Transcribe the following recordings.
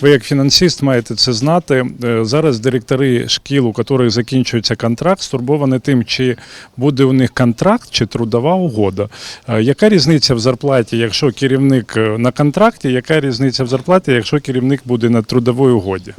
Ви як фінансист маєте це знати. Е, Зараз директори шкіл, у яких закінчується контракт, стурбовані тим, чи буде у них контракт чи трудова угода. Е, Яка різниця в зарплаті, якщо керівник е, на контракті? Яка різниця в зарплаті, якщо керівник буде на трудовій угоді?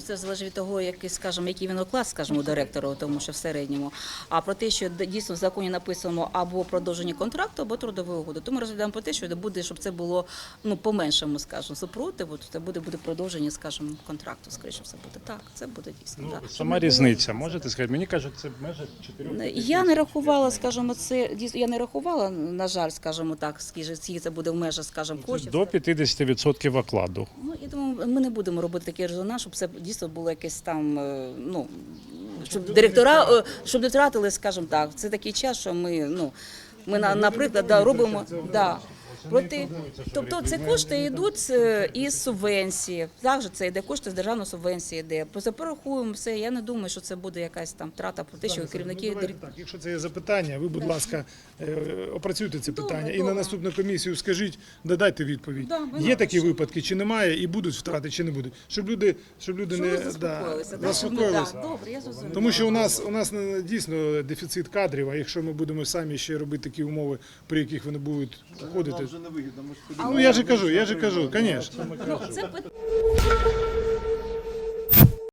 Ну, це залежить від того, який, скажімо, який він оклад, скажімо, директору, тому що в середньому. А про те, що дійсно в законі написано або продовження контракту, або трудової угоди. То ми розглядаємо про те, що буде, щоб це було ну по-меншому, скажімо, супротиву, то це буде буде продовження, скажімо, контракту. Скоріше все буде так. Це буде дійсно. так. Сама різниця, можете сказати? Мені кажуть, це межа 4 Я не рахувала, скажімо, це. Я не рахувала, на жаль, скажімо так, скільки це буде в межах, скажімо, коштів. до 50% окладу. Ми не будемо робити такий резонанс, щоб це дійсно було якесь там, е, ну, щоб директора, е, щоб не втратили, скажімо так, це такий час, що ми, ну, ми, на- наприклад, да, робимо, да, проти, тобто це кошти йдуть із субвенції, також це йде кошти з державної субвенції йде. Просто порахуємо все, я не думаю, що це буде якась там втрата про те, що керівники, Ну, давайте так, якщо це є запитання, ви, будь ласка, е, опрацюйте це Добре, питання і добре. на наступну комісію скажіть, додайте відповідь. Да, Є такі напишемо. випадки, чи немає, і будуть втрати, чи не будуть. Щоб люди, щоб люди Щоб не заспокоїлися, да, заспокоїлися. да, добре, я зрозуміла. Тому що у нас у нас е, дійсно дефіцит кадрів, а якщо ми будемо самі ще робити такі умови, при яких вони будуть входити. Вже не вигідно. Ми ж Ну я же кажу, я же кажу, звісно. Це